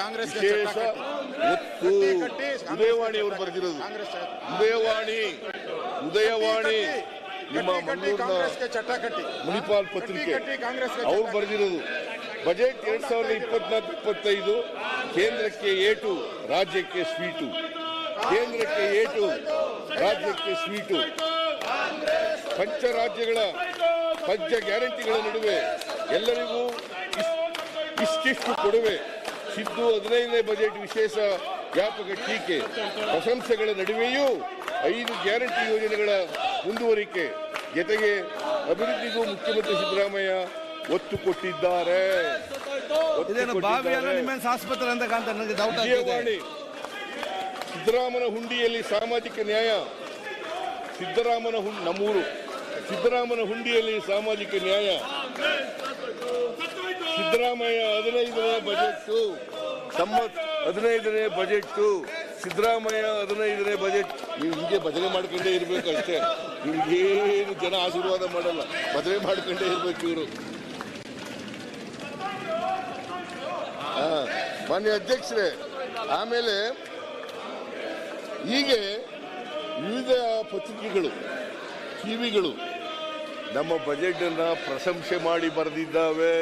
ಕಾಂಗ್ರೆಸ್ಗೆ ವಿಶೇಷ ಒತ್ತು ಉದಯವಾಣಿ ಅವರು ಬರೆದಿರೋದು. ಕಾಂಗ್ರೆಸ್ ಉದಯವಾಣಿ ಉದಯವಾಣಿ ನಿಮ್ಮ ಕಟ್ಟಿ, ಮಂಗಳೂರಿನ ಮುನಿಪಾಲ್ ಪತ್ರಿಕೆ. ಅವ್ರು ಬರೆದಿರೋದು. ಬಜೆಟ್ ಎರಡ್ ಸಾವಿರದ ಇಪ್ಪತ್ನಾಲ್ಕು ಇಪ್ಪತ್ತೈದು ಕೇಂದ್ರಕ್ಕೆ ಏಟು ರಾಜ್ಯಕ್ಕೆ ಸ್ವೀಟು. ಕೇಂದ್ರಕ್ಕೆ ಏಟು ರಾಜ್ಯಕ್ಕೆ ಸ್ವೀಟು. ಪಂಚ ರಾಜ್ಯಗಳ ಪಂಚ ಗ್ಯಾರಂಟಿಗಳ ನಡುವೆ ಎಲ್ಲರಿಗೂ ಇಷ್ಟಿಷ್ಟು ಕೊಡುವೆ. ಸಿದ್ದು ಹದಿನೈದನೇ ಬಜೆಟ್ ವಿಶೇಷ ವ್ಯಾಪಕ ಟೀಕೆ. ಪ್ರಶಂಸೆಗಳ ನಡುವೆಯೂ ಐದು ಗ್ಯಾರಂಟಿ ಯೋಜನೆಗಳ ಮುಂದುವರಿಕೆ. ಜೊತೆಗೆ ಅಭಿವೃದ್ಧಿಗೂ ಮುಖ್ಯಮಂತ್ರಿ ಸಿದ್ದರಾಮಯ್ಯ ಒತ್ತು ಕೊಟ್ಟಿದ್ದಾರೆ. ಆಸ್ಪತ್ರೆ ಅಂತ ಸಿದ್ದರಾಮನ ಹುಂಡಿಯಲ್ಲಿ ಸಾಮಾಜಿಕ ನ್ಯಾಯ. ಸಿದ್ದರಾಮನ ಹುಂಡಿ ನಮ್ಮೂರು. ಸಿದ್ದರಾಮನ ಹುಂಡಿಯಲ್ಲಿ ಸಾಮಾಜಿಕ ನ್ಯಾಯ. ಸಿದ್ದರಾಮಯ್ಯ ಹದಿನೈದನೇ ಬಜೆಟ್ ತಮ್ಮ ಹದಿನೈದನೇ ಬಜೆಟ್ ಸಿದ್ದರಾಮಯ್ಯ ಹದಿನೈದನೇ ಬಜೆಟ್. ನೀವು ಹಿಂಗೆ ಭಜನೆ ಮಾಡ್ಕೊಂಡೇ ಇರ್ಬೇಕು ಅಷ್ಟೇ. ನಿಮ್ಗೇನು ಜನ ಆಶೀರ್ವಾದ ಮಾಡಲ್ಲ. ಭಜನೆ ಮಾಡ್ಕೊಂಡೇ ಇರ್ಬೇಕು ಇವರು. ಮಾನ್ಯ ಅಧ್ಯಕ್ಷರೇ ಆಮೇಲೆ ಹೀಗೆ ವಿವಿಧ ಪತ್ರಿಕೆಗಳು ಟಿವಿಗಳು ನಮ್ಮ ಬಜೆಟ್ ಅನ್ನ ಪ್ರಶಂಸೆ ಮಾಡಿ ಬರೆದಿದ್ದಾವೆ.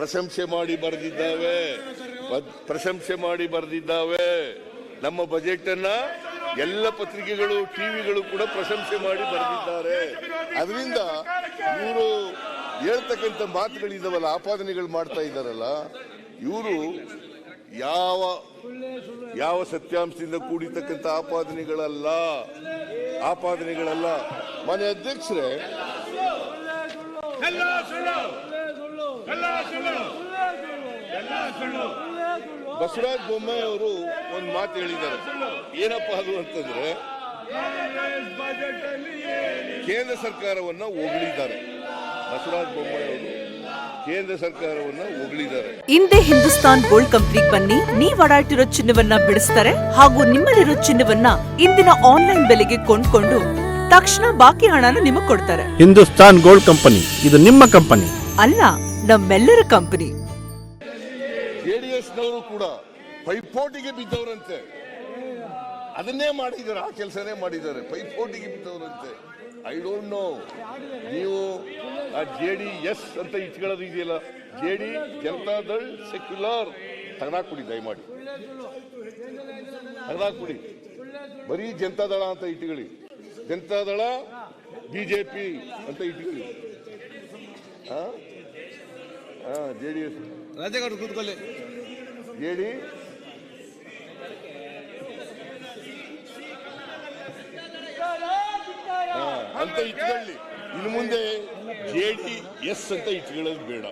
ಪ್ರಶಂಸೆ ಮಾಡಿ ಬರೆದಿದ್ದಾವೆ. ಪ್ರಶಂಸೆ ಮಾಡಿ ಬರೆದಿದ್ದಾವೆ. ನಮ್ಮ ಬಜೆಟ್ ಅನ್ನ ಎಲ್ಲ ಪತ್ರಿಕೆಗಳು, ಟಿವಿಗಳು ಕೂಡ ಪ್ರಶಂಸೆ ಮಾಡಿ ಬರೆದಿದ್ದಾರೆ. ಅದರಿಂದ ಇವರು ಹೇಳ್ತಕ್ಕಂಥ ಮಾತುಗಳಿದಾವಲ್ಲ ಆಪಾದನೆಗಳು ಮಾಡ್ತಾ ಇದ್ದಾರಲ್ಲ, ಇವರು ಯಾವ ಯಾವ ಸತ್ಯಾಂಶದಿಂದ ಕೂಡಿರ್ತಕ್ಕಂಥ ಆಪಾದನೆಗಳಲ್ಲ ಆಪಾದನೆಗಳಲ್ಲ. ಮನೆ ಅಧ್ಯಕ್ಷರೇ ಬಸವರಾಜ ಬೊಮ್ಮಾಯಿ ಅವರು ಒಂದು ಮಾತು ಹೇಳಿದ್ದಾರೆ. ಏನಪ್ಪಾ ಅದು ಅಂತಂದ್ರೆ ಕಾಂಗ್ರೆಸ್ ಬಜೆಟ್ ಅಲ್ಲಿ ಕೇಂದ್ರ ಸರ್ಕಾರವನ್ನ ಹೊಗಳಿದ್ದಾರೆ. ಬಸವರಾಜ ಬೊಮ್ಮಾಯಿ ಅವರು ಕೇಂದ್ರ ಸರ್ಕಾರವನ್ನ ಹೊಗಳಿದ್ದಾರೆ. ಹಿಂದೆ ಹಿಂದೂಸ್ತಾನ್ ಗೋಲ್ಡ್ ಕಂಪ್ನಿಗೆ ಬನ್ನಿ. ನೀವು ಅಡಾಟಿರೋ ಚಿನ್ನವನ್ನ ಬಿಡಿಸ್ತಾರೆ ಹಾಗೂ ನಿಮ್ಮಲ್ಲಿರೋ ಚಿನ್ನವನ್ನ ಇಂದಿನ ಆನ್ಲೈನ್ ಬೆಲೆಗೆ ಕೊಂಡ್ಕೊಂಡು ತಕ್ಷಣ ಬಾಕಿ ಹಣನ ನಿಮಗೆ ಕೊಡ್ತಾರೆ. ಹಿಂದೂಸ್ತಾನ್ ಗೋಲ್ಡ್ ಕಂಪನಿ ಇದು ನಿಮ್ಮ ಕಂಪನಿ. ಅಲ್ಲ ನಮ್ಮೆಲ್ಲರ ಕಂಪನಿ ಜೆಡಿಎಸ್ನವರು ಕೂಡ ಪೈಪೋಟಿಗೆ ಬಿದ್ದವರಂತೆ. ಅದನ್ನೇ ಮಾಡಿದ್ದಾರೆ, ಆ ಕೆಲಸನೇ ಮಾಡಿದ್ದಾರೆ. ಪೈಪೋಟಿಗೆ ಬಿದ್ದವರಂತೆ. ಐ ಡೋಂಟ್ ನೋ ನೀವು ಆ ಜೆ ಡಿ ಎಸ್ ಅಂತ ಇಟ್ಕೊಳ್ಳೋದು ಇದೆಯಲ್ಲ? ಜೆ ಡಿ ಜನತಾದಳ್ ಸೆಕ್ಯುಲರ್ ತೆಗೆದಾಕ್ಬಿಡಿ ದಯಮಾಡಿ. ತೆಗೆದಾಕ್ಬಿಡಿ ಬರೀ ಜನತಾದಳ ಅಂತ ಇಟ್ಕೊಳ್ಳಿ. ಜನತಾದಳ ಬಿಜೆಪಿ ಅಂತ ಇಟ್ಕೊಳ್ಳಿ. ಹಾಂ? J D S. ಕೂತ್ಕೊಳ್ಳಿ. ಜೆ ಡಿ ಅಂತ ಇಟ್ಕೊಳ್ಳಿ. ಇನ್ನು ಮುಂದೆ ಜೆ ಡಿ ಎಸ್ ಅಂತ ಇಟ್ಕೊಳ್ಳೋದು ಬೇಡ.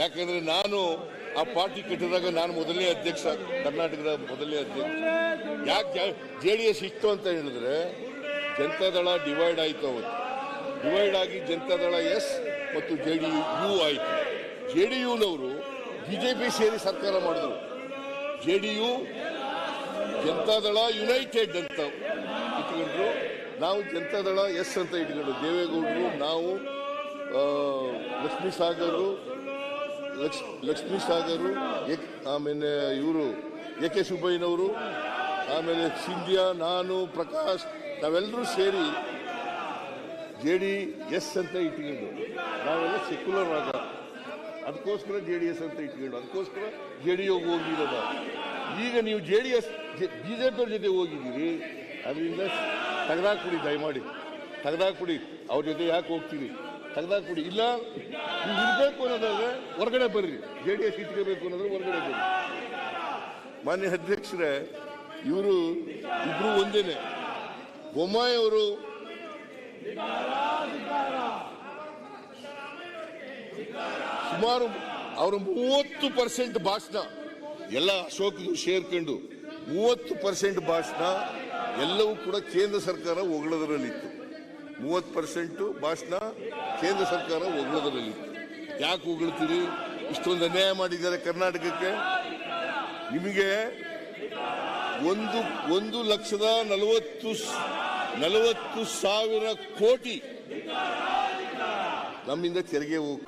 ಯಾಕಂದ್ರೆ ನಾನು ಆ ಪಾರ್ಟಿ ಕಟ್ಟಿದಾಗ ನಾನು ಮೊದಲನೇ ಅಧ್ಯಕ್ಷ ಕರ್ನಾಟಕದ ಮೊದಲನೇ ಅಧ್ಯಕ್ಷ. ಯಾಕೆ ಜೆ ಡಿ ಎಸ್ ಇತ್ತು ಅಂತ ಹೇಳಿದ್ರೆ ಜನತಾದಳ ಡಿವೈಡ್ ಆಯ್ತು ಅವತ್ತು. ಡಿವೈಡ್ ಆಗಿ ಜನತಾದಳ ಎಸ್ ಮತ್ತು ಜೆ ಡಿ ಯು ಆಯಿತು. ಜೆ ಡಿ ಯುನವರು ಬಿಜೆಪಿ ಸೇರಿ ಸರ್ಕಾರ ಮಾಡಿದ್ರು. J D U Janata Dal united ಅಂತ ಇಟ್ಕೊಂಡ್ರು. ನಾವು ಜನತಾದಳ ಎಸ್ ಅಂತ ಇಟ್ಕೊಂಡ್ರು. ದೇವೇಗೌಡರು, ನಾವು ಲಕ್ಷ್ಮೀ ಸಾಗರು, ಲಕ್ಷ್, ಲಕ್ಷ್ಮೀ ಸಾಗರು ಆಮೇಲೆ ಇವರು ಎ ಕೆ ಸುಬ್ಬಯ್ಯನವರು, ಆಮೇಲೆ ಸಿಂಧ್ಯಾ, ನಾನು, ಪ್ರಕಾಶ್ ನಾವೆಲ್ಲರೂ ಸೇರಿ ಜೆ ಡಿ ಎಸ್ ಅಂತ ಇಟ್ಕೊಂಡು ನಾವೆಲ್ಲ ಸೆಕ್ಯುಲರ್ ಆಗ ಅದಕ್ಕೋಸ್ಕರ ಜೆ ಡಿ ಎಸ್ ಅಂತ ಇಟ್ಕೊಂಡು, ಅದಕ್ಕೋಸ್ಕರ ಜೆ ಡಿ ಹೋಗಿ ಹೋಗಿರೋದು. ಈಗ ನೀವು ಜೆ ಡಿ ಎಸ್ ಬಿಜೆಪಿಯವ್ರ ಜೊತೆ ಹೋಗಿದ್ದೀರಿ, ಅದರಿಂದ ತೆಗೆದಾಕ್ಬಿಡಿ, ದಯಮಾಡಿ. ತೆಗೆದಾಕ್ಬಿಡಿ. ಅವ್ರ ಜೊತೆ ಯಾಕೆ ಹೋಗ್ತೀರಿ? ತೆಗೆದಾಕ್ಬಿಡಿ. ಇಲ್ಲ, ನೀವು ಇರಬೇಕು ಅನ್ನೋದಾದ್ರೆ ಹೊರಗಡೆ ಬರ್ರಿ. ಜೆ ಡಿ ಎಸ್ ಇಟ್ಕೋಬೇಕು ಅನ್ನೋದ್ರೆ ಹೊರಗಡೆ ಬರ್ರಿ. ಮಾನ್ಯ ಅಧ್ಯಕ್ಷರೇ, ಇವರು ಇಬ್ರು ಒಂದೇನೆ. ಬೊಮ್ಮಾಯಿ ಅವರು ಸುಮಾರು ಅವರು ಮೂವತ್ತು ಪರ್ಸೆಂಟ್ ಭಾಷಣ. ಎಲ್ಲ ಅಶೋಕ್ದು ಸೇರ್ಕೊಂಡು ಮೂವತ್ತು ಪರ್ಸೆಂಟ್ ಭಾಷಣ ಎಲ್ಲವೂ ಕೂಡ ಕೇಂದ್ರ ಸರ್ಕಾರ ಒಗಳದರಲ್ಲಿತ್ತು ಮೂವತ್ತು ಪರ್ಸೆಂಟ್ ಭಾಷಣ ಕೇಂದ್ರ ಸರ್ಕಾರ ಒಗಳದರಲ್ಲಿತ್ತು ಯಾಕೆ ಹೊಗಳ್ತೀರಿ? ಇಷ್ಟೊಂದು ಅನ್ಯಾಯ ಮಾಡಿದ್ದಾರೆ ಕರ್ನಾಟಕಕ್ಕೆ. ನಿಮಗೆ ಒಂದು ಒಂದು ಲಕ್ಷದ ನಲವತ್ತು ನಲವತ್ತು ಸಾವಿರ ಕೋಟಿ ನಮ್ಮಿಂದ ತೆರಿಗೆ ಹೋಗ್